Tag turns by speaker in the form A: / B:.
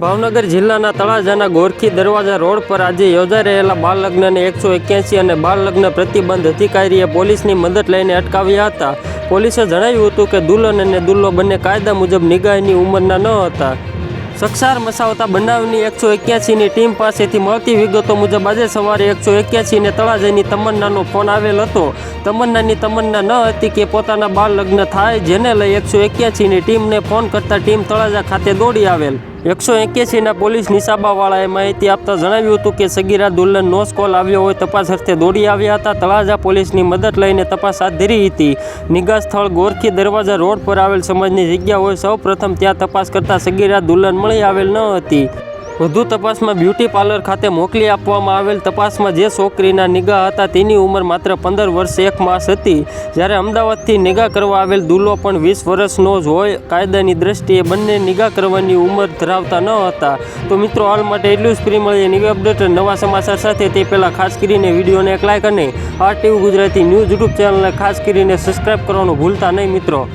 A: ભાવનગર જિલ્લાના તળાજાના ગોરખી દરવાજા રોડ પર આજે યોજાઈ રહેલા બાળ લગ્નને એકસો એક્યાસી અને બાળ લગ્ન પ્રતિબંધ અધિકારીએ પોલીસની મદદ લઈને અટકાવ્યા હતા. પોલીસે જણાવ્યું હતું કે દુલ્હન અને દુલ્લો બંને કાયદા મુજબ નિગાહની ઉંમરના ન હતા. સક્ષાર મસાવતા બનાવની એકસો એક્યાસીની ટીમ પાસેથી મળતી વિગતો મુજબ આજે સવારે એકસો એક્યાસીને તળાજાની તમન્નાનો ફોન આવેલ હતો. તમન્નાની તમન્ના ન હતી કે પોતાના બાળ લગ્ન થાય, જેને લઈ એકસો એક્યાસીની ટીમને ફોન કરતાં ટીમ તળાજા ખાતે દોડી આવેલ. એકસો એક્યાસીના પોલીસ નિશાબાવાળાએ માહિતી આપતા જણાવ્યું હતું કે સગીરા દુલ્હન નોસ કોલ આવ્યો હોય તપાસ અર્થે દોડી આવ્યા હતા. તળાજા પોલીસની મદદ લઈને તપાસ હાથ ધરી હતી. નિગા સ્થળ ગોરખી દરવાજા રોડ પર આવેલ સમાજની જગ્યા હોય સૌ પ્રથમ ત્યાં તપાસ કરતા સગીરા દુલ્હન મળી આવેલ ન હતી. વધુ તપાસમાં બ્યુટી પાર્લર ખાતે મોકલી આપવામાં આવેલ તપાસમાં જે છોકરીના નિગાહ હતા તેની ઉંમર માત્ર પંદર વર્ષ એક માસ હતી. જ્યારે અમદાવાદથી નિગાહ કરવા આવેલ દુલ્લો પણ વીસ વર્ષનો જ હોય, કાયદાની દ્રષ્ટિએ બંને નિગાહ કરવાની ઉંમર ધરાવતા ન હતા. તો મિત્રો, હાલ માટે એટલું જ. ફ્રી મળીએ નવી અપડેટ નવા સમાચાર સાથે. તે પહેલાં ખાસ કરીને વિડીયોને એક લાઇક અને R TV Gujarati news YouTube ચેનલને ખાસ કરીને સબસ્ક્રાઈબ કરવાનું ભૂલતા નહીં મિત્રો.